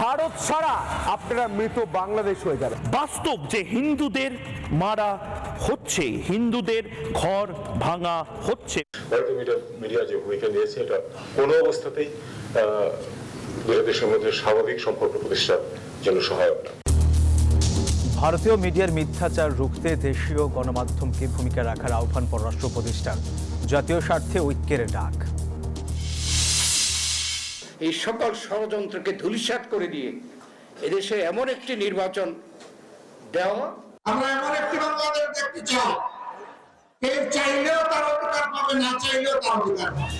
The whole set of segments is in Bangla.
ভারত ছাড়া আপনারা মৃত বাংলাদেশ হয়ে যাবে বাস্তব যে হিন্দুদের মারা হচ্ছে হিন্দুদের ঘর ভাঙা হচ্ছে। ভারতীয় মিডিয়া যে ভূমিকা নিয়েছে এটা কোনো অবস্থাতেই আহ, দুই দেশের মধ্যে স্বাভাবিক সম্পর্ক প্রতিষ্ঠার জন্য সহায়ক না। ভারতীয় মিডিয়ার মিথ্যাচার রুখতে দেশীয় গণমাধ্যমকে ভূমিকা রাখার আহ্বান পররাষ্ট্র উপদেষ্টার। জাতীয় স্বার্থে ঐক্যের ডাক। এই সকল ষড়যন্ত্রকে ধূলিসাৎ করে দিয়ে এদেশে এমন একটি নির্বাচন দেওয়া আমরা এমন একটি বাংলাদেশ দেখতে চাই। কেউ চাইলেও তার অধিকার পাবে না চাইলেও তার অধিকার পাবে।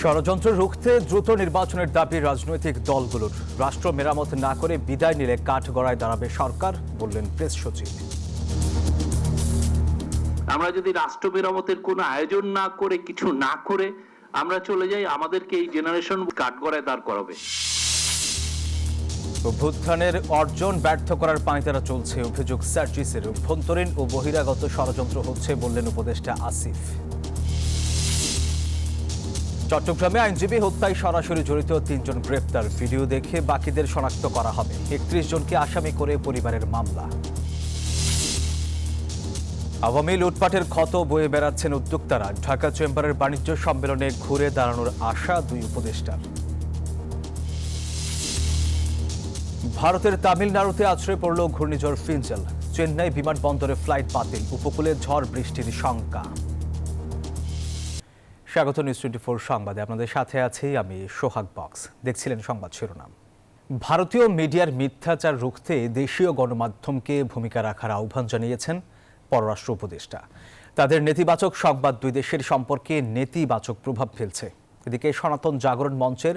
ষড়যন্ত্র রুখতে দ্রুত নির্বাচনের দাবি রাজনৈতিক দলগুলোর। রাষ্ট্র মেরামত না করে বিদায় নিলে কাঠগড়ায় দাঁড়াবে সরকার বললেন প্রেস সচিব। আমরা যদি রাষ্ট্র মেরামতের কোনো আয়োজন না করে কিছু না করে আমরা চলে যাই আমাদেরকে এই জেনারেশন কাঠগড়ায় দাঁড় করাবে। অভ্যুত্থানের অর্জন ব্যর্থ করার পাঁয়তারা চলছে অভিযোগ সার্জিসের অভ্যন্তরীণ ও বহিরাগত ষড়যন্ত্র হচ্ছে বললেন উপদেষ্টা আসিফ। চট্টগ্রামে আইনজীবী হত্যায় সরাসরি জড়িত তিনজন গ্রেপ্তার। ভিডিও দেখে বাকিদের শনাক্ত করা হবে। একত্রিশ জনকে আসামি করে পরিবারের মামলা। আওয়ামী লুটপাটের ক্ষত বয়ে বেড়াচ্ছেন উদ্যোক্তারা। ঢাকা চেম্বারের বাণিজ্য সম্মেলনে ঘুরে দাঁড়ানোর আশা দুই উপদেষ্টার। ভারতের তামিলনাড়ুতে আছড়ে পড়ল ঘূর্ণিঝড় ফিঞ্জেল চেন্নাই বিমানবন্দরে ফ্লাইট বাতিল, উপকূলে ঝড় বৃষ্টির শঙ্কা। স্বাগত নিউজ টোয়েন্টি ফোর সংবাদে। আপনাদের সাথে আছি আমি সোহাগ বক্স। দেখছিলেন সংবাদ শিরোনাম। ভারতীয় মিডিয়ার মিথ্যাচার রুখতে দেশীয় গণমাধ্যমকে ভূমিকা রাখার আহ্বান জানিয়েছেন পররাষ্ট্র উপদেষ্টা। তাদের নেতিবাচক সংবাদ দুই দেশের সম্পর্কে নেতিবাচক প্রভাব ফেলছে। এদিকে সনাতন জাগরণ মঞ্চের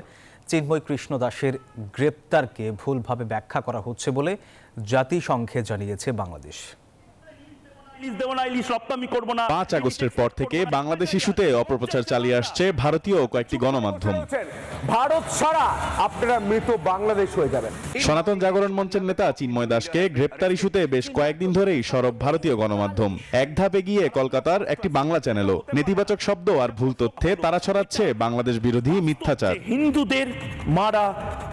চিন্ময় কৃষ্ণ দাসের গ্রেপ্তারকে ভুলভাবে ব্যাখ্যা করা হচ্ছে বলে জাতিসংঘে জানিয়েছে বাংলাদেশ। ইলিশ দেবো না ইলিশ রপ্তানি করব না। পাঁচ আগস্টের পর থেকে বাংলাদেশ ইস্যুতে অপপ্রচার চালিয়ে আসছে ভারতীয় কয়েকটি গণমাধ্যম। ভারত ছাড়া আপনারা মৃত বাংলাদেশ হয়ে যাবেন। সনাতন জাগরণ মঞ্চের নেতা চিন্ময় দাসকে গ্রেপ্তার ইস্যুতে বেশ কয়েকদিন ধরেই সরব ভারতীয় গণমাধ্যম। এক ধাপে গিয়ে কলকাতার একটি বাংলা চ্যানেলও। নেতিবাচক শব্দ আর ভুল তথ্যে তারা ছড়াচ্ছে বাংলাদেশ বিরোধী মিথ্যাচার। হিন্দুদের মারা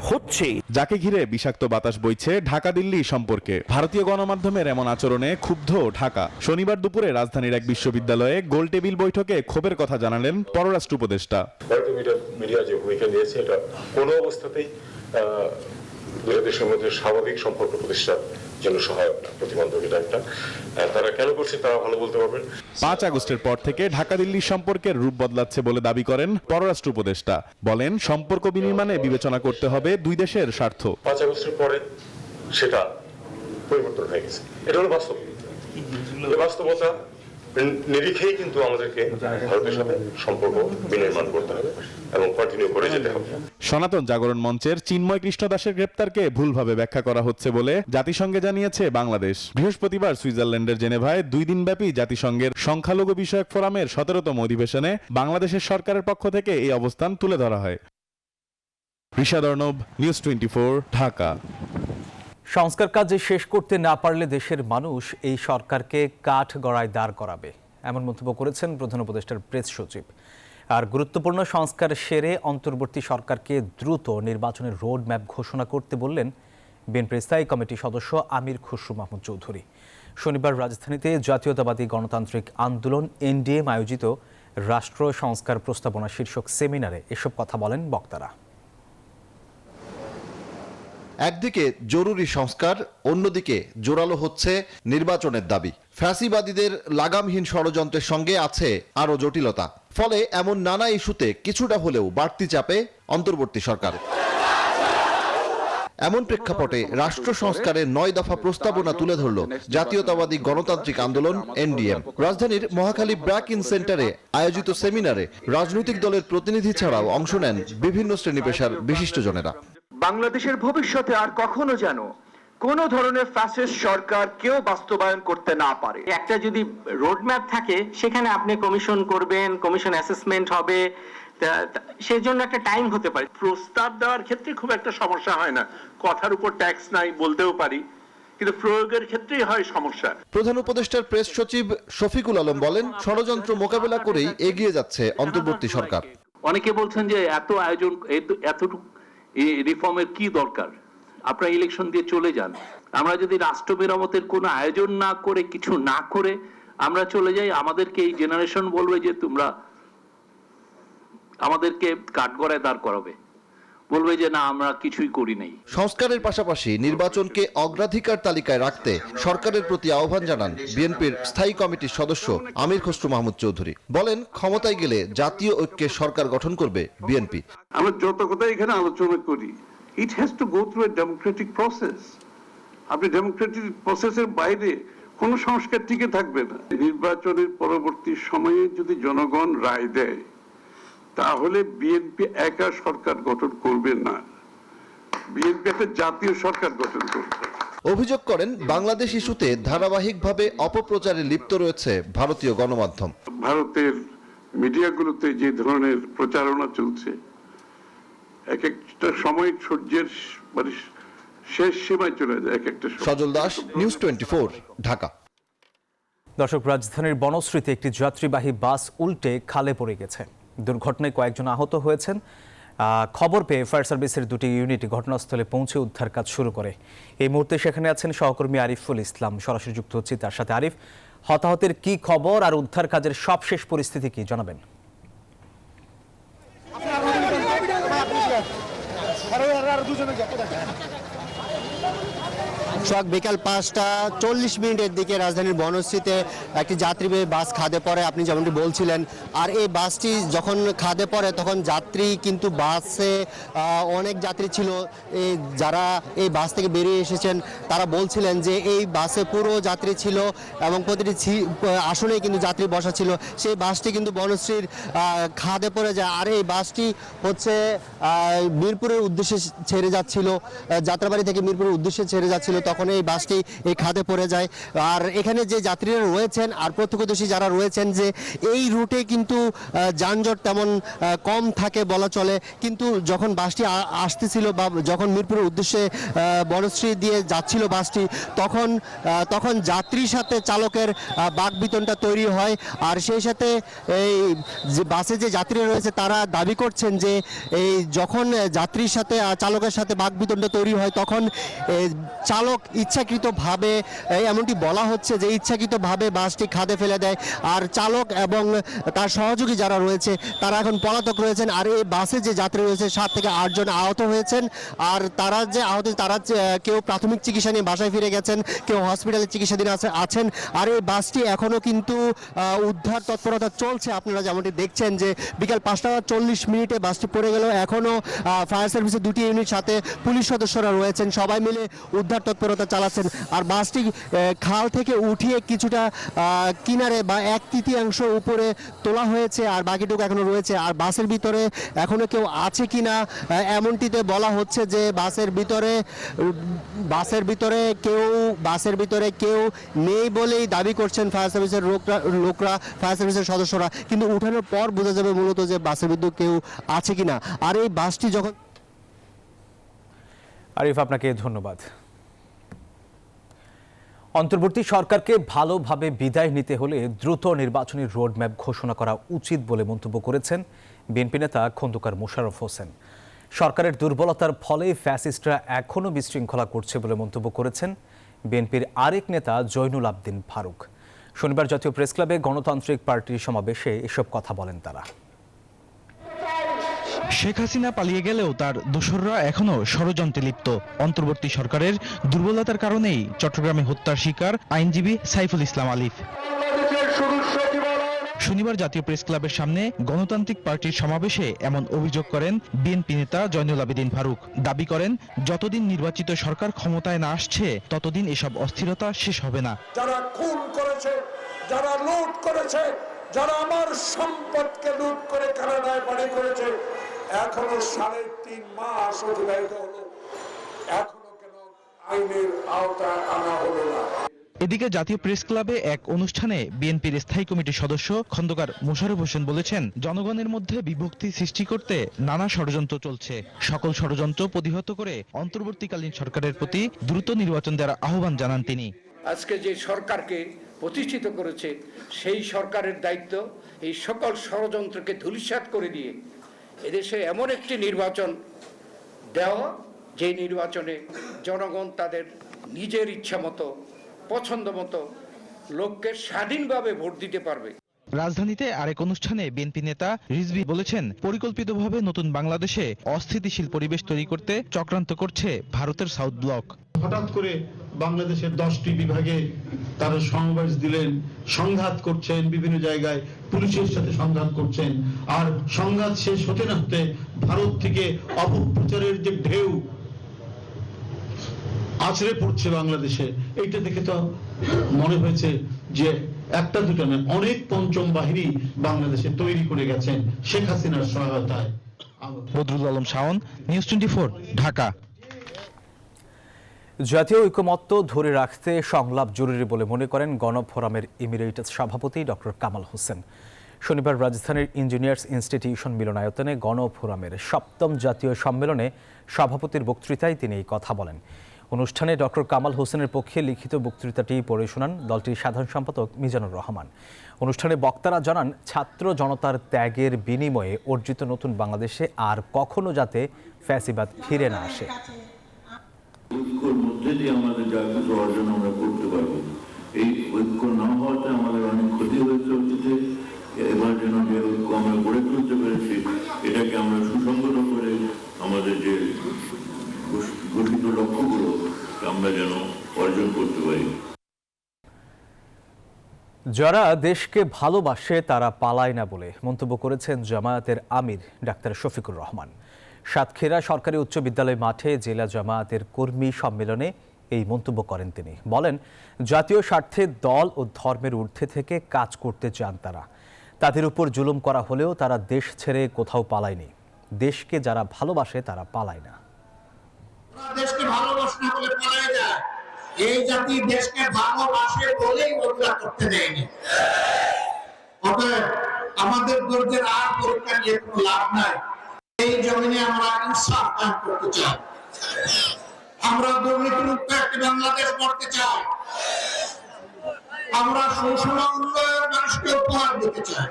হচ্ছে। যাকে ঘিরে বিষাক্ত বাতাস বইছে ঢাকা দিল্লি সম্পর্কে। ভারতীয় গণমাধ্যমের এমন আচরণে ক্ষুব্ধ ঢাকা। শনিবার দুপুরে রাজধানীর এক বিশ্ববিদ্যালয়ে গোল টেবিল বৈঠকে ক্ষোভের কথা জানালেন পররাষ্ট্র উপদেষ্টা। মিডিয়া যে ভূমিকা নিয়েছে এটা কোনো অবস্থাতেই দুই দেশের মধ্যে স্বাভাবিক সম্পর্ক প্রতিষ্ঠার জন্য সহায়ক না একটা। তারা কেন করছে তারা ভালো বলতে পারবেন পাঁচ আগস্টের পর থেকে ঢাকা দিল্লি সম্পর্কের রূপ বদলাচ্ছে বলে দাবি করেন পররাষ্ট্র উপদেষ্টা। বলেন সম্পর্ক বিনির্মাণে বিবেচনা করতে হবে দুই দেশের স্বার্থ। পাঁচ আগস্টের পরে সেটা পরিবর্তন হয়ে গেছে। এটা হলো বাস্তব। বাস্তবতা নিরিখেই কিন্তু আমাদেরকে ভারতের সাথে সম্পর্ক বিনির্মাণ করতে হবে সনাতন জাগরণ মঞ্চের চিন্ময় কৃষ্ণ দাসের গ্রেপ্তারকে ভুলভাবে ব্যাখ্যা করা হচ্ছে বলে জাতিসংঘে জানিয়েছে বাংলাদেশ। বৃহস্পতিবার সুইজারল্যান্ডের জেনেভায় দুই দিনব্যাপী জাতিসংঘের সংখ্যালঘু বিষয়ক ফোরামের সতেরোতম অধিবেশনে বাংলাদেশের সরকারের পক্ষ থেকে এই অবস্থান তুলে ধরা হয়। Rishad news twenty Dhaka. সংস্কার কাজে শেষ করতে না পারলে দেশের মানুষ এই সরকারকে কাঠ গড়ায় দাঁড় করাবে, এমন মন্তব্য করেছেন প্রধান উপদেষ্টার প্রেস সচিব। আর গুরুত্বপূর্ণ সংস্কার সেরে অন্তর্বর্তী সরকারকে দ্রুত নির্বাচনের রোড ম্যাপ ঘোষণা করতে বললেন বিএনপির স্থায়ী কমিটির সদস্য আমির খুসরু মাহমুদ চৌধুরী। শনিবার রাজধানীতে জাতীয়তাবাদী গণতান্ত্রিক আন্দোলন, এনডিএম, আয়োজিত রাষ্ট্র সংস্কার প্রস্তাবনা শীর্ষক সেমিনারে এসব কথা বলেন বক্তারা। একদিকে জরুরি সংস্কার, অন্যদিকে জোরালো হচ্ছে নির্বাচনের দাবি। ফ্যাসিবাদীদের লাগামহীন ষড়যন্ত্রের সঙ্গে আছে আরও জটিলতা। ফলে এমন নানা ইস্যুতে কিছুটা হলেও বাড়তি চাপে অন্তর্বর্তী সরকার। এমন প্রেক্ষাপটে রাষ্ট্র সংস্কারের নয় দফা প্রস্তাবনা তুলে ধরল জাতীয়তাবাদী গণতান্ত্রিক আন্দোলন, এনডিএম। রাজধানীর মহাখালী ব্র্যাক ইন সেন্টারে আয়োজিত সেমিনারে রাজনৈতিক দলের প্রতিনিধি ছাড়াও অংশ নেন বিভিন্ন শ্রেণি পেশার বিশিষ্টজনেরা বাংলাদেশের ভবিষ্যতে আর কখনো যেন কোন ধরনের ফ্যাসিস্ট সরকার কেউ বাস্তবায়ন করতে না পারে। একটা যদি রোডম্যাপ থাকে সেখানে আপনি কমিশন করবেন কমিশন অ্যাসেসমেন্ট হবে সেই জন্য একটা টাইম হতে পারে। প্রস্তাব দেওয়ার ক্ষেত্রে খুব একটা সমস্যা হয় না। কথার উপর ট্যাক্স নাই বলতেও পারি কিন্তু প্রয়োগের ক্ষেত্রেই হয় সমস্যা। প্রধান উপদেষ্টার প্রেস সচিব শফিকুল আলম বলেন ষড়যন্ত্র মোকাবেলা করেই এগিয়ে যাচ্ছে অন্তর্বর্তী সরকার। অনেকে বলছেন যে এত আয়োজন এতটুকু এই রিফর্মের কি দরকার? আপনারা ইলেকশন দিয়ে চলে যান। আমরা যদি রাষ্ট্র মেরামতের কোনো আয়োজন না করে, কিছু না করে, আমরা চলে যাই। আমাদেরকে এই জেনারেশন বলবে যে তোমরা আমাদেরকে কাঠগড়ায় দাঁড় করাবে। বলবে যে না আমরা কিছুই করি নাই। সংস্কারের পাশাপাশি নির্বাচনকে অগ্রাধিকার তালিকায় রাখতে সরকারের প্রতি আহ্বান জানান বিএনপির স্থায়ী কমিটির সদস্য আমির খসরু মাহমুদ চৌধুরী। বলেন ক্ষমতায় গেলে জাতীয় ঐক্যের সরকার গঠন করবে বিএনপি। আমরা যত কথা এখানে আলোচনা করি it has to go through a democratic process আপনি ডেমোক্রেটিক প্রসেসের বাইরে কোনো সংস্কার টিকে থাকবে না। নির্বাচনের পরবর্তী সময়ে যদি জনগণ রায় দেয় তাহলে বিএনপি একা সরকার গঠন করবে না। বিএনপি একটা জাতীয় সরকার গঠন করবে। অভিযোগ করেন বাংলাদেশ ইস্যুতে ধারাবাহিকভাবে অপপ্রচারে লিপ্ত রয়েছে ভারতীয় গণমাধ্যম। ভারতের মিডিয়াগুলোতে যে ধরনের প্রচারণা চলছে এক একটা সময় সূর্যের মানে শেষ সীমায় চলে যায় এক একটা সজল দাস নিউজ টোয়েন্টি ঢাকা। দর্শক রাজধানীর বনশ্রীতে একটি যাত্রীবাহী বাস উল্টে খালে পড়ে গেছে। দুর্ঘটনায় কয়েকজন আহত হয়েছেন খবর পেয়ে ফায়ার সার্ভিসের দুটি ইউনিট ঘটনাস্থলে পৌঁছে উদ্ধার কাজ শুরু করে এই মুহূর্তে সেখানে আছেন সহকর্মী আরিফুল ইসলাম সরাসরি যুক্ত হচ্ছি তার সাথে আরিফ হতাহতের কি খবর আর উদ্ধার কাজের সবশেষ পরিস্থিতি কি জানাবেন সোহাগ বিকাল পাঁচটা চল্লিশ মিনিটের দিকে রাজধানীর বনশ্রীতে একটি যাত্রীবাহী বাস খাদে পড়ে, আপনি যেমনটি বলছিলেন। আর এই বাসটি যখন খাদে পড়ে, তখন যাত্রী কিন্তু বাসে অনেক যাত্রী ছিল। এই যারা এই বাস থেকে বেরিয়ে এসেছেন, তারা বলছিলেন যে এই বাসে পুরো যাত্রী ছিল এবং প্রতিটি আসনেই কিন্তু যাত্রী বসা ছিল। সেই বাসটি কিন্তু বনশ্রীর খাদে পড়ে যায়। আর এই বাসটি হচ্ছে মিরপুরের উদ্দেশ্যে ছেড়ে যাচ্ছিল যাত্রাবাড়ি থেকে মিরপুরের উদ্দেশ্যে ছেড়ে যাচ্ছিল। তখন এই বাসটি এই খাদে পড়ে যায়। আর এখানে যে যাত্রীরা রয়েছেন আর প্রত্যক্ষদর্শী যারা রয়েছেন যে এই রুটে কিন্তু যানজট তেমন কম থাকে বলা চলে। কিন্তু যখন বাসটি আসতেছিল বা যখন মিরপুরের উদ্দেশ্যে বনশ্রী দিয়ে যাচ্ছিল বাসটি, তখন তখন যাত্রীর সাথে চালকের বাকবিতনটা তৈরি হয়। আর সেই সাথে এই যে বাসে যে যাত্রীরা রয়েছে, তারা দাবি করছেন যে এই যখন যাত্রীর সাথে চালকের সাথে বাকবিতনটা তৈরি হয়, তখন চালক ইচ্ছাকৃতভাবে এমনটি বলা হচ্ছে যে ইচ্ছাকৃতভাবে বাসটি খাদে ফেলে দেয়। আর চালক এবং তার সহযোগী যারা রয়েছে, তারা এখন পলাতক রয়েছেন। আর এই বাসে যে যাত্রী রয়েছে, সাত থেকে আটজন আহত হয়েছেন। আর তারা যে আহত, তারা কেউ প্রাথমিক চিকিৎসা নিয়ে বাসায় ফিরে গেছেন, কেউ হসপিটালে চিকিৎসাধীন আছে, আছেন। আর এই বাসটি এখনও কিন্তু উদ্ধার তৎপরতা চলছে। আপনারা যেমনটি দেখছেন যে বিকাল পাঁচটা চল্লিশ মিনিটে বাসটি পড়ে গেল। এখনও ফায়ার সার্ভিসের দুটি ইউনিট সাথে পুলিশ সদস্যরা রয়েছেন। সবাই মিলে উদ্ধার তৎপরতা চালাচ্ছেন। আর বাসটি খাল থেকে উঠিয়ে কিছুটা কিনারে বা এক তৃতীয়াংশ উপরে তোলা হয়েছে আর বাকিটুকু এখনও রয়েছে। আর বাসের ভিতরে এখনও কেউ আছে কিনা আহ, এমনটিতে বলা হচ্ছে যে বাসের ভিতরে বাসের ভিতরে কেউ বাসের ভিতরে কেউ নেই বলেই দাবি করছেন ফায়ার সার্ভিসের লোকরা লোকরা ফায়ার সার্ভিসের সদস্যরা। কিন্তু উঠানোর পর বোঝা যাবে মূলত যে বাসের ভিতরে কেউ আছে কিনা। আর এই বাসটি যখন আরিফ আপনাকে ধন্যবাদ। অন্তর্বর্তী সরকারকে ভালোভাবে বিদায় নিতে হলে দ্রুত নির্বাচনী রোডম্যাপ ঘোষণা করা উচিত বলে মন্তব্য করেছেন বিএনপি নেতা খন্দকার মোশাররফ হোসেন। সরকারের দুর্বলতার ফলে ফ্যাসিস্টরা এখনও বিশৃঙ্খলা করছে বলে মন্তব্য করেছেন বিএনপির আরেক নেতা জৈনুল আবদিন ফারুক। শনিবার জাতীয় প্রেস ক্লাবে গণতান্ত্রিক পার্টির সমাবেশে এসব কথা বলেন তারা। শেখ হাসিনা পালিয়ে গেলেও তার দোসররা এখনও ষড়যন্ত্রে লিপ্ত। অন্তর্বর্তী সরকারের দুর্বলতার কারণেই চট্টগ্রামে হত্যার শিকার আইনজীবী সাইফুল ইসলাম আলিফ। শনিবার জাতীয় প্রেস ক্লাবের সামনে গণতান্ত্রিক পার্টির সমাবেশে এমন অভিযোগ করেন বিএনপি নেতা জয়নুল আবেদিন ফারুক। দাবি করেন যতদিন নির্বাচিত সরকার ক্ষমতায় না আসছে ততদিন এসব অস্থিরতা শেষ হবে না। যারা খুন করেছে যারা লুট করেছে যারা আমার সম্পদকে লুট করে কানাডায় বাড়ি করেছে এখনও সাড়ে তিন মাস অতিবাহিত হলো। এখনও কেন আইনের আওতায় আনা হলো না। এদিকে জাতীয় প্রেস ক্লাবে এক অনুষ্ঠানে বিএনপির স্থায়ী কমিটির সদস্য খন্দকার মোশাররফ হোসেন বলেছেন জনগণের মধ্যে বিভক্তি সৃষ্টি করতে নানা ষড়যন্ত্র চলছে। সকল ষড়যন্ত্র প্রতিহত করে অন্তর্বর্তীকালীন সরকারের প্রতি দ্রুত নির্বাচন দেওয়ার আহ্বান জানান তিনি। আজকে যে সরকারকে প্রতিষ্ঠিত করেছে সেই সরকারের দায়িত্ব এই সকল ষড়যন্ত্রকে ধূলিসাৎ করে দিয়ে এদেশে এমন একটি নির্বাচন দেওয়া, যে নির্বাচনে জনগণ তাদের নিজের ইচ্ছা মতো, পছন্দ মতো লোককে স্বাধীনভাবে ভোট দিতে পারবে। রাজধানীতে আরেক অনুষ্ঠানে বিএনপি নেতা রিজভি বলেছেন, পরিকল্পিতভাবে নতুন বাংলাদেশে অস্থিতিশীল পরিবেশ তৈরি করতে চক্রান্ত করছে ভারতের সাউথ ব্লক। হঠাৎ করে বাংলাদেশের দশটি বিভাগে তারা সমাবেশ দিলেন, সংঘাত করছেন, বিভিন্ন জায়গায় পুলিশের সাথে সংঘাত করছেন। আর সংঘাত শেষ হতে না হতে ভারত থেকে অপপ্রচারের যে ঢেউ, আছড়ে পড়ছে বাংলাদেশে। এইটা দেখে তো মনে হয়েছে যে একটা দুটো নয়, অনেক পঞ্চম বাহিনী বাংলাদেশে তৈরি করে গেছেন শেখ হাসিনার সহায়তায়। Badrul Alam Shaon, news twenty Dhaka. জাতীয় ঐকমত্য ধরে রাখতে সংলাপ জরুরি বলে মনে করেন গণফোরামের ইমিরেটাস সভাপতি ডক্টর কামাল হোসেন। শনিবার রাজস্থানের ইঞ্জিনিয়ার্স ইনস্টিটিউশন মিলনায়তনে গণফোরামের সপ্তম জাতীয় সম্মেলনে সভাপতির বক্তৃতায় তিনি এই কথা বলেন। অনুষ্ঠানে ডক্টর কামাল হোসেনের পক্ষে লিখিত বক্তৃতাটি পড়ে শোনান দলটির সাধারণ সম্পাদক মিজানুর রহমান। অনুষ্ঠানে বক্তারা জানান, ছাত্র জনতার ত্যাগের বিনিময়ে অর্জিত নতুন বাংলাদেশে আর কখনো যাতে ফ্যাসিবাদ ফিরে না আসে। ঐক্যর মধ্যে দিয়ে আমাদের যা কিছু অর্জন আমরা করতে পারব। এই ঐক্য না হওয়াতে আমাদের অনেক ক্ষতি হয়েছে অতীতে এবার যেন যে ঐক্য আমরা গড়ে তুলতে পেরেছি, এটাকে আমরা সুসংগত করে আমাদের যে গঠিত লক্ষ্যগুলো আমরা যেন অর্জন করতে পারি। যারা দেশকে ভালোবাসে, তারা পালায় না বলে মন্তব্য করেছেন জামায়াতের আমির ডাক্তার শফিকুর রহমান। সাতক্ষীরা সরকারি উচ্চ বিদ্যালয় মাঠে জেলা জামায়াতের কর্মী সম্মেলনে এই মন্তব্য করেন তিনি। বলেন, জাতীয় স্বার্থে দল ও ধর্মের ঊর্ধ্বে থেকে কাজ করতে চান তারা। তাদের উপর জুলুম করা হলেও তারা দেশ ছেড়ে কোথাও পালায়নি। দেশকে যারা ভালোবাসে তারা পালায় না। দেশকে এই জাতি দেশকে ভালোবাসে বলেই করতে দেয়নি। আমাদের ধৈর্যের আর পরীক্ষা নিয়ে কোনো লাভ নাই। এই জমিনে আমরা ইনসাফ কায়েম করতে চাই। আমরা দুর্নীতিমুক্ত একটি বাংলাদেশ করতে চাই। আমরা সুষম উন্নয়ন মানুষকে উপহার দিতে চাই।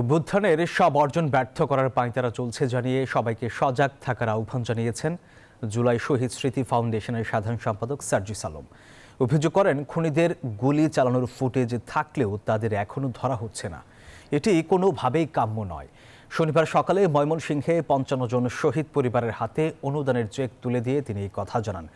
অভ্যুত্থানের সব অর্জন ব্যর্থ করার পাঁয়তারা চলছে জানিয়ে সবাইকে সজাগ থাকার আহ্বান জানিয়েছেন জুলাই শহীদ স্মৃতি ফাউন্ডেশনের সাধারণ সম্পাদক সার্জিস আলম অভিযোগ করেন, খুনিদের গুলি চালানোর ফুটেজ থাকলেও তাদের এখনও ধরা হচ্ছে না। এটি কোনোভাবেই কাম্য নয়। শনিবার সকালে ময়মনসিংহে পঞ্চান্ন জন শহীদ পরিবারের হাতে অনুদানের চেক তুলে দিয়ে তিনি এই কথা জানান।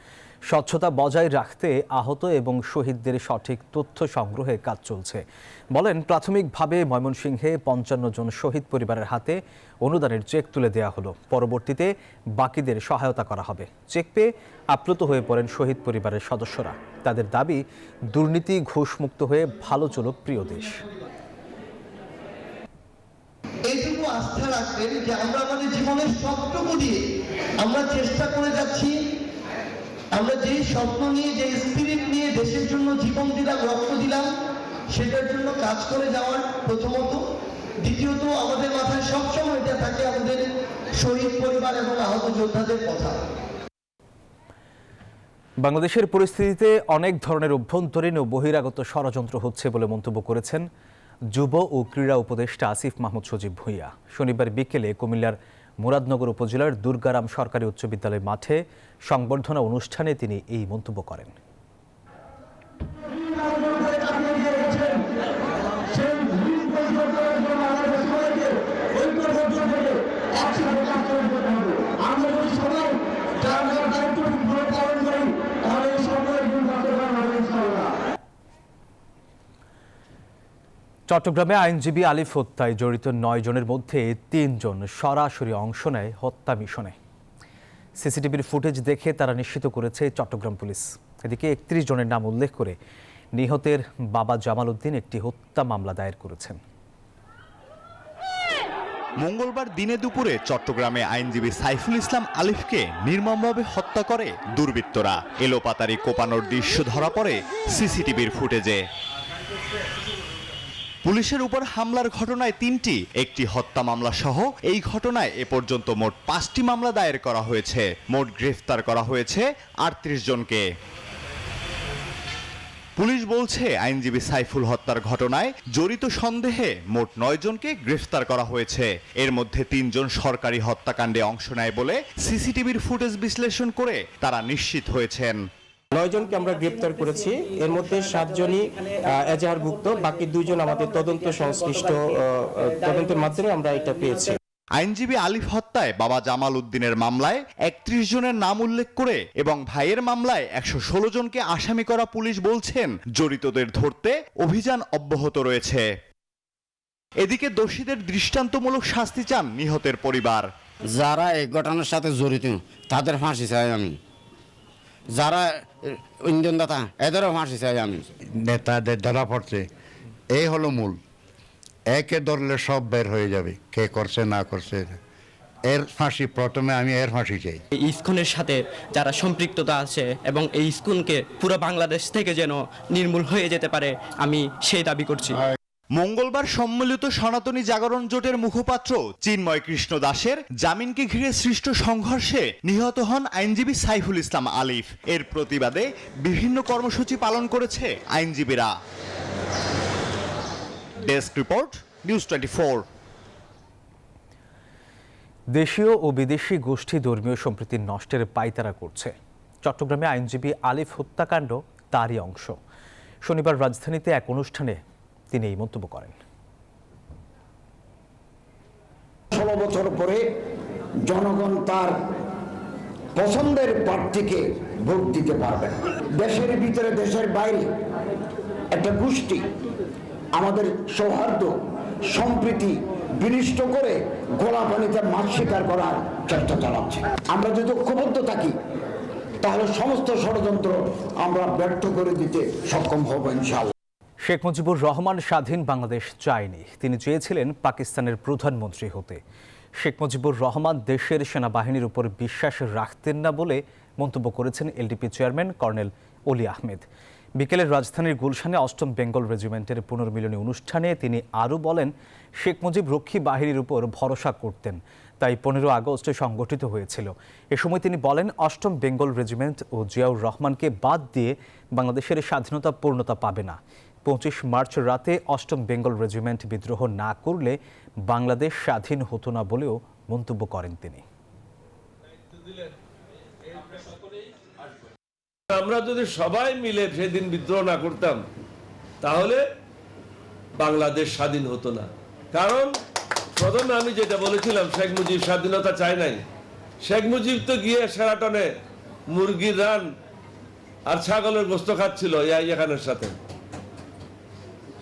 স্বচ্ছতা বজায় রাখতে আহত এবং শহীদদের সঠিক তথ্য সংগ্রহে কাজ চলছে। বলেন, প্রাথমিকভাবে ময়মনসিংহে পঞ্চান্ন জন শহীদ পরিবারের হাতে অনুদানের চেক তুলে দেওয়া হলো। পরবর্তীতে বাকিদের সহায়তা করা হবে। চেক পেয়ে আপ্লুত হয়ে পড়েন শহীদ পরিবারের সদস্যরা। তাদের দাবি, দুর্নীতি ঘোষমুক্ত হয়ে ভালো চলুক প্রিয় দেশ। যে আমরা আমাদের জীবনের সবটুকু দিয়ে আমরা চেষ্টা করে যাচ্ছি, আমরা যেই স্বপ্ন নিয়ে যে স্পিরিট নিয়ে দেশের জন্য জীবন দিলাম, রক্ত দিলাম, সেটার জন্য কাজ করে যাওয়ার প্রথমত। দ্বিতীয়ত, আমাদের মাথায় সবসময় এটা থাকে আমাদের শহীদ পরিবার এবং আহত যোদ্ধাদের কথা। বাংলাদেশের পরিস্থিতিতে অনেক ধরনের অভ্যন্তরীণ ও বহিরাগত ষড়যন্ত্র হচ্ছে বলে মন্তব্য করেছেন যুব ও ক্রীড়া উপদেষ্টা আসিফ মাহমুদ সজীব ভূঁইয়া। শনিবার বিকেলে কুমিল্লার মুরাদনগর উপজেলার দুর্গারাম সরকারি উচ্চ বিদ্যালয় মাঠে সংবর্ধনা অনুষ্ঠানে তিনি এই মন্তব্য করেন। চট্টগ্রামে আইনজীবী আলিফ হত্যায় জড়িত নয় জনের মধ্যে তিনজন সরাসরি অংশ নেয় হত্যা মিশনে। সিসিটিভির ফুটেজ দেখে তারা নিশ্চিত করেছে চট্টগ্রাম পুলিশ। এদিকে একত্রিশ জনের নাম উল্লেখ করে নিহতের বাবা জামাল উদ্দিন একটি হত্যা মামলা দায়ের করেছেন। মঙ্গলবার দিনে দুপুরে চট্টগ্রামে আইনজীবী সাইফুল ইসলাম আলিফকে নির্মমভাবে হত্যা করে দুর্বৃত্তরা। এলোপাতারি কোপানোর দৃশ্য ধরা পড়ে সিসিটিভির ফুটেজে। পুলিশের উপর হামলার ঘটনায় তিনটি, একটি হত্যা মামলা সহ এই ঘটনায় এ পর্যন্ত মোট পাঁচটি মামলা দায়ের করা হয়েছে। মোট গ্রেফতার করা হয়েছে আটত্রিশ জনকে। পুলিশ বলছে, আইনজীবী সাইফুল হত্যার ঘটনায় জড়িত সন্দেহে মোট নয় জনকে গ্রেফতার করা হয়েছে। এর মধ্যে তিনজন সরকারি হত্যাকাণ্ডে অংশ নেয় বলে সিসিটিভির ফুটেজ বিশ্লেষণ করে তারা নিশ্চিত হয়েছেন। নয়জনকে আমরা গ্রেপ্তার করেছি। এর মধ্যে সাতজনই এজাহারভুক্ত বাকি দুইজন আমাদের তদন্ত সংশ্লিষ্ট তদন্তের মাধ্যমে আমরা এটা পেয়েছি। আইনজীবী আলিফ হত্যায় বাবা জামাল উদ্দিনের মামলায় একত্রিশ জনের নাম উল্লেখ করে এবং ভাইয়ের মামলায় একশো ষোলো জনকে আসামি করা পুলিশ বলছেন জড়িতদের ধরতে অভিযান অব্যাহত রয়েছে। এদিকে দোষীদের দৃষ্টান্তমূলক শাস্তি চান নিহতের পরিবার। যারা এই ঘটনার সাথে জড়িত তাদের ফাঁসি চাই আমি। যারা ইন্ডিয়ান দাতা এদেরও ফাঁসি চাই আমি। নেতাদের ধরা পড়ছে। এই হলো মূল। একে ধরলে সব বের হয়ে যাবে কে করছে না করছে। এর ফাঁসি প্রথমে আমি এর ফাঁসি চাই। এই ইস্কনের সাথে যারা সম্পৃক্ততা আছে এবং এই ইস্কনকে পুরো বাংলাদেশ থেকে যেন নির্মূল হয়ে যেতে পারে আমি সেই দাবি করছি। মঙ্গলবার সম্মিলিত সনাতনী জাগরণ জোটের মুখপাত্র চিন্ময় কৃষ্ণ দাসের জামিনকে ঘিরে সৃষ্ট সংঘর্ষে নিহত হন আইনজীবী সাইফুল ইসলাম আলিফ। এর প্রতিবাদে বিভিন্ন কর্মসূচি পালন করেছে আইনজীবীরা। Desk report, news twenty four. দেশীয় ও বিদেশি গোষ্ঠী ধর্মীয় সম্প্রীতি নষ্টের পাইতারা করছে। চট্টগ্রামে আইনজীবী আলিফ হত্যাকাণ্ড তারই অংশ। শনিবার রাজধানীতে এক অনুষ্ঠানে তিনি এই মন্তব্য করেন। ষোলো বছর পরে জনগণ তার পছন্দের প্রার্থীকে ভোট দিতে পারবে দেশের ভিতরে, দেশের বাইরে একটা গোষ্ঠী আমাদের সৌহার্দ্য, সম্প্রীতি বিনিষ্ট করে গোলা পানিতে মাছ শিকার করার চেষ্টা চালাচ্ছে। আমরা যদি ঐক্যবদ্ধ থাকি, তাহলে সমস্ত ষড়যন্ত্র আমরা ব্যর্থ করে দিতে সক্ষম হব ইনশাআল্লাহ। শেখ মুজিবুর রহমান স্বাধীন বাংলাদেশ চায়নি। তিনি চেয়েছিলেন পাকিস্তানের প্রধানমন্ত্রী হতে। শেখ মুজিবুর রহমান দেশের সেনাবাহিনীর উপর বিশ্বাস রাখতেন না বলে মন্তব্য করেছেন এলডিপি চেয়ারম্যান কর্নেল অলি আহমেদ। বিকেলের রাজধানীর গুলশানে অষ্টম বেঙ্গল রেজিমেন্টের পুনর্মিলনী অনুষ্ঠানে তিনি আরও বলেন, শেখ মুজিব রক্ষী বাহিনীর উপর ভরসা করতেন, তাই পনেরো আগস্টে সংগঠিত হয়েছিল। এ সময় তিনি বলেন, অষ্টম বেঙ্গল রেজিমেন্ট ও জিয়াউর রহমানকে বাদ দিয়ে বাংলাদেশের স্বাধীনতা পূর্ণতা পাবে না। পঁচিশ মার্চ রাতে অষ্টম বেঙ্গল রেজিমেন্ট বিদ্রোহ না করলে বাংলাদেশ স্বাধীন হতো না বলেও মন্তব্য করেন তিনি। আমরা যদি সবাই মিলে সেদিন বিদ্রোহ না করতাম, তাহলে বাংলাদেশ স্বাধীন হতো না। কারণ প্রথমে আমি যেটা বলেছিলাম, শেখ মুজিব স্বাধীনতা চায় নাই। শেখ মুজিব তো গিয়ে সেরাটনে মুরগির রান আর ছাগলের গোস্ত খাচ্ছিল ইয়াহিয়া খানের সাথে।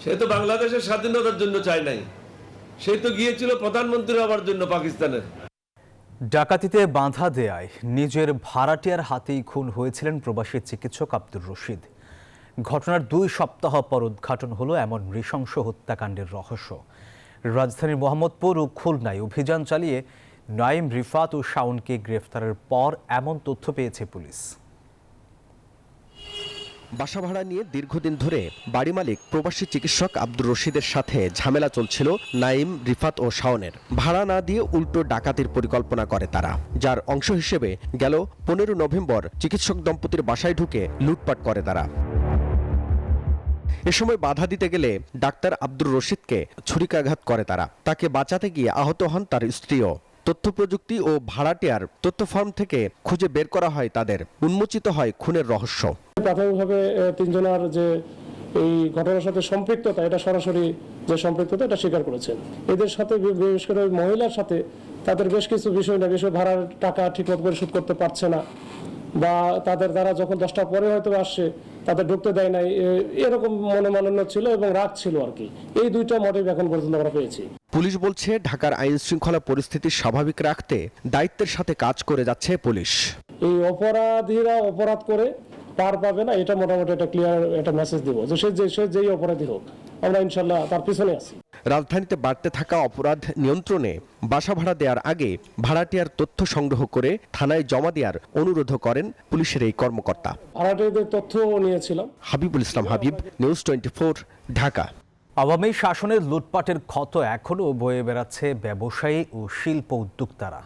সে তো বাংলাদেশের স্বাধীনতার জন্য চায় নাই। সে তো গিয়েছিল প্রধানমন্ত্রী হওয়ার জন্য পাকিস্তানের। ডাকাতিতে বাঁধা দেয়ায় নিজের ভাড়াটিয়ার হাতেই খুন হয়েছিলেন প্রবাসী চিকিৎসক আব্দুর রশিদ। ঘটনার দুই সপ্তাহ পর উদ্ঘাটন হলো এমন নৃশংস হত্যাকাণ্ডের রহস্য। রাজধানীর মোহাম্মদপুর ও খুলনায় অভিযান চালিয়ে নাইম রিফাত ও শাওনকে গ্রেফতারের পর এমন তথ্য পেয়েছে পুলিশ। বাসা ভাড়া নিয়ে দীর্ঘদিন ধরে বাড়ি মালিক, প্রবাসী চিকিৎসক আব্দুর রশিদের সাথে ঝামেলা চলছিল নাইম, রিফাত ও শাওনের। ভাড়া না দিয়ে উল্টো ডাকাতির পরিকল্পনা করে তারা, যার অংশ হিসেবে গেল পনেরো নভেম্বর চিকিৎসক দম্পতির বাসায় ঢুকে লুটপাট করে তারা। এ সময় বাধা দিতে গেলে ডাক্তার আব্দুর রশিদকে ছুরিকাঘাত করে তারা। তাকে বাঁচাতে গিয়ে আহত হন তার স্ত্রীও। তথ্য প্রযুক্তি ও ভাড়াটিয়ার তথ্য ফার্ম থেকে খুঁজে বের করা হয় তাদের। উন্মোচিত হয় খুনের রহস্য। প্রাথমিকভাবে তিনজনের যে এই ঘটনার সাথে সম্পৃক্ততা, এটা সরাসরি যে সম্পৃক্ততা, এটা স্বীকার করেছেন। এদের সাথে বিশেষ করে মহিলার সাথে তাদের বেশ কিছু বিষয় না, বিষয় ভাড়ার টাকা ঠিকমতো পরিশোধ করতে পারছে না। বা তাদের দ্বারা যখন দশটা পরে হয়তো আসছে, তাদের ঢুকতে দেয় নাই এরকম মনোমালিন্য ছিল এবং রাগ ছিল আর কি। এই দুইটা মোটিভ এখন পর্যন্ত আমরা পেয়েছি। পুলিশ বলছে ঢাকার আইন শৃঙ্খলা পরিস্থিতি স্বাভাবিক রাখতে দায়িত্বের সাথে কাজ করে যাচ্ছে পুলিশ। এই অপরাধীরা অপরাধ করে পার পাবে না এটা মোটামুটি একটা ক্লিয়ার একটা মেসেজ দিব। যে সে যে সে যেই অপরাধী হোক আমরা ইনশাল্লাহ তার পিছনে আছি। রাজধানীতে বাড়তে থাকা অপরাধ নিয়ন্ত্রণে বাসা ভাড়া দেওয়ার আগে ভাড়াটিয়ার তথ্য সংগ্রহ করে থানায় জমা দেওয়ার অনুরোধ করেন পুলিশের এই কর্মকর্তা। ভাড়াটিদের তথ্য নিয়েছিলাম। Habibul Islam Habib news twenty Dhaka. Awami শাসনের লুটপাটের ক্ষত এখনও বয়ে বেড়াচ্ছে ব্যবসায়ী ও শিল্প উদ্যোক্তারা।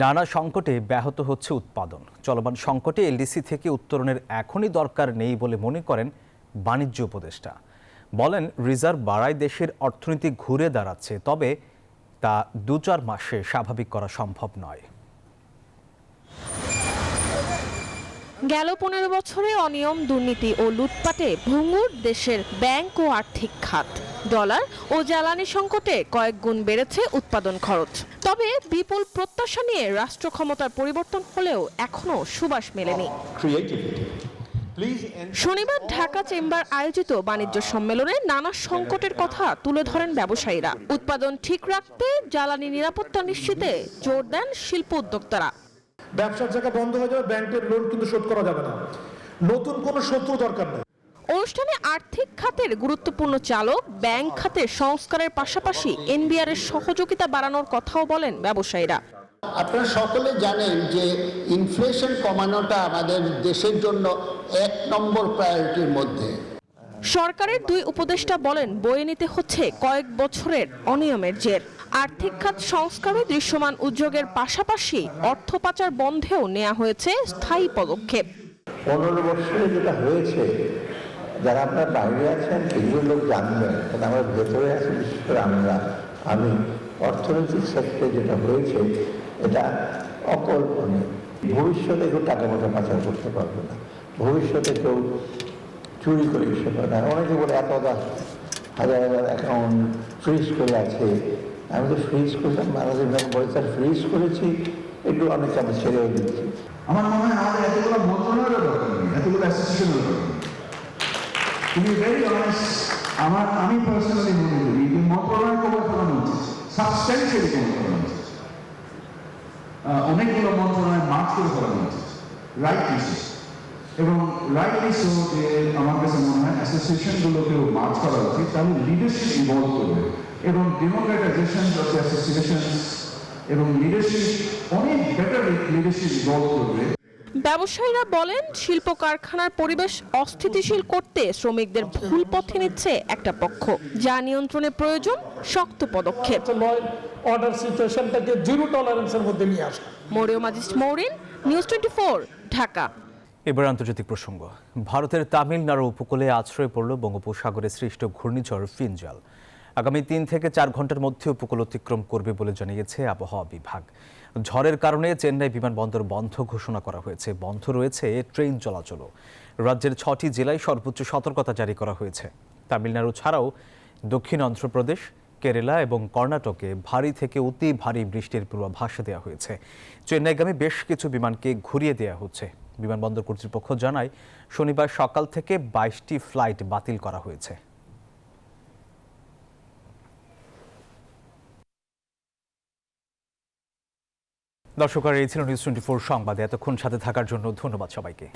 নানা সংকটে ব্যাহত হচ্ছে উৎপাদন। চলমান সংকটে এলডিসি থেকে উত্তরণের এখনই দরকার নেই বলে মনে করেন বাণিজ্য উপদেষ্টা। বলেন, রিজার্ভ বাড়ায় দেশের অর্থনীতি ঘুরে দাঁড়াচ্ছে, তবে তা দু চার মাসে স্বাভাবিক করা সম্ভব নয়। গেল পনেরো বছরে অনিয়ম, দুর্নীতি ও লুটপাটে ভঙ্গুর দেশের ব্যাংক ও আর্থিক খাত। ডলার ও জ্বালানি সংকটে কয়েক গুণ বেড়েছে উৎপাদন খরচ। তবে বিপুল প্রত্যাশা নিয়ে রাষ্ট্র ক্ষমতার পরিবর্তন হলেও এখনও সুবাস মেলেনি। শনিবার ঢাকা চেম্বার আয়োজিত বাণিজ্য সম্মেলনে নানা সংকটের কথা তুলে ধরেন ব্যবসায়ীরা। উৎপাদন ঠিক রাখতে জ্বালানি নিরাপত্তা নিশ্চিতে জোর দেন শিল্প উদ্যোক্তারা। ব্যবসার জায়গা বন্ধ হয়ে যাবে ব্যাংকের লোন কিন্তু শোধ করা যাবে না। নতুন কোনো শত্রু দরকার নেই। অনুষ্ঠানে আর্থিক খাতের গুরুত্বপূর্ণ চালক ব্যাংক খাতের সংস্কারের পাশাপাশি এনবিআর এর সহযোগিতা বাড়ানোর কথাও বলেন ব্যবসায়ীরা। আপনারা সকলে জানেন যে ইনফ্লেশন কমানোটা আমাদের দেশের জন্য এক নম্বর প্রায়োরিটির মধ্যে। সরকারের দুই উপদেষ্টা বলেন বয়ে নিতে হচ্ছে কয়েক বছরের অনিয়মের জের। আর্থিক খাত সংস্কারে দৃশ্যমান উদ্যোগের পাশাপাশি অর্থ পাচার বন্ধেও নেওয়া হয়েছে স্থায়ী পদক্ষেপ। পনেরো বছরে যেটা হয়েছে, যারা আপনার বাইরে আছেন কিছু লোক জানবেন কারণ আমরা ভেতরে আছি, বিশেষ করে আমরা, আমি। অর্থনৈতিক সেক্টরে যেটা হয়েছে, এটা অকল্পনীয়। ভবিষ্যতে কেউ টাকা পয়সা পাচার করতে পারবে না। ভবিষ্যতে কেউ চুরি করে এসে পারে না। অনেকে বলে, এত হাজার হাজার অ্যাকাউন্ট ফ্রিজ করে আছে আমি তো ফ্রিজ করলাম বাংলাদেশ ব্যাংক স্যার ফ্রিজ করেছি একটু অনেকে আমি ছেড়েও দিচ্ছি। আমার মনে হয় আমাদের এতগুলো মন্ত্রণালয়ের দরকার নেই, এতগুলো অ্যাসোসিয়েশনের তুমি ভেরি অনেস্ট আমার, আমি পার্সোনালি মনে করি যে মন্ত্রণালয় কবে ফেলানো উচিত সাবস্ট্যান্সিয়ালি কবে অনেকগুলো মন্ত্রণালয় মার্চ করে ফেলানো উচিত রাইটলি এবং রাইটলি সো যে আমার কাছে মনে হয় অ্যাসোসিয়েশনগুলোকেও মার্চ করা উচিত, তাহলে লিডারশিপ ইনভলভ করবে। এবং ডেমোক্রেটাইজেশন অফ অ্যাসোসিয়েশন এবং লিডারশিপ অনেক বেটার লিডারশিপ ইনভলভ করবে। ব্যবসায়ীরা বলেন শিল্প কারখানার পরিবেশ অস্থিতিশীল করতে শ্রমিকদের ভুল পথে নিচ্ছে একটা পক্ষ। যা নিয়ন্ত্রণে প্রয়োজন শক্ত পদক্ষেপ। অর্ডার সিচুয়েশনটাকে জিরো টলারেন্সের মধ্যে নিয়ে আসা। Mariam Aziz Maurin news twenty Dhaka. এবার আন্তর্জাতিক প্রসঙ্গ। ভারতের তামিলনাড়ু উপকূলে আশ্রয় পড়ল বঙ্গোপসাগরে সৃষ্ট ঘূর্ণিঝড় ফিনজাল। আগামী তিন থেকে চার ঘণ্টার মধ্যে উপকূল অতিক্রম করবে বলে জানিয়েছে আবহাওয়া বিভাগ। ঝড়ের কারণে চেন্নাই বিমানবন্দর বন্ধ ঘোষণা করা হয়েছে। বন্ধ রয়েছে ট্রেন চলাচলও। রাজ্যের ছটি জেলায় সর্বোচ্চ সতর্কতা জারি করা হয়েছে। তামিলনাড়ু ছাড়াও দক্ষিণ অন্ধ্রপ্রদেশ, কেরালা এবং কর্ণাটকে ভারী থেকে অতি ভারী বৃষ্টির পূর্বাভাস দেওয়া হয়েছে। চেন্নাইগামী বেশ কিছু বিমানকে ঘুরিয়ে দেওয়া হচ্ছে। বিমানবন্দর কর্তৃপক্ষ জানায়, শনিবার সকাল থেকে বাইশটি ফ্লাইট বাতিল করা হয়েছে। দর্শক এই ছিল নিউজ টোয়েন্টি ফোর সংবাদে। এতক্ষণ সাথে থাকার জন্য ধন্যবাদ সবাইকে।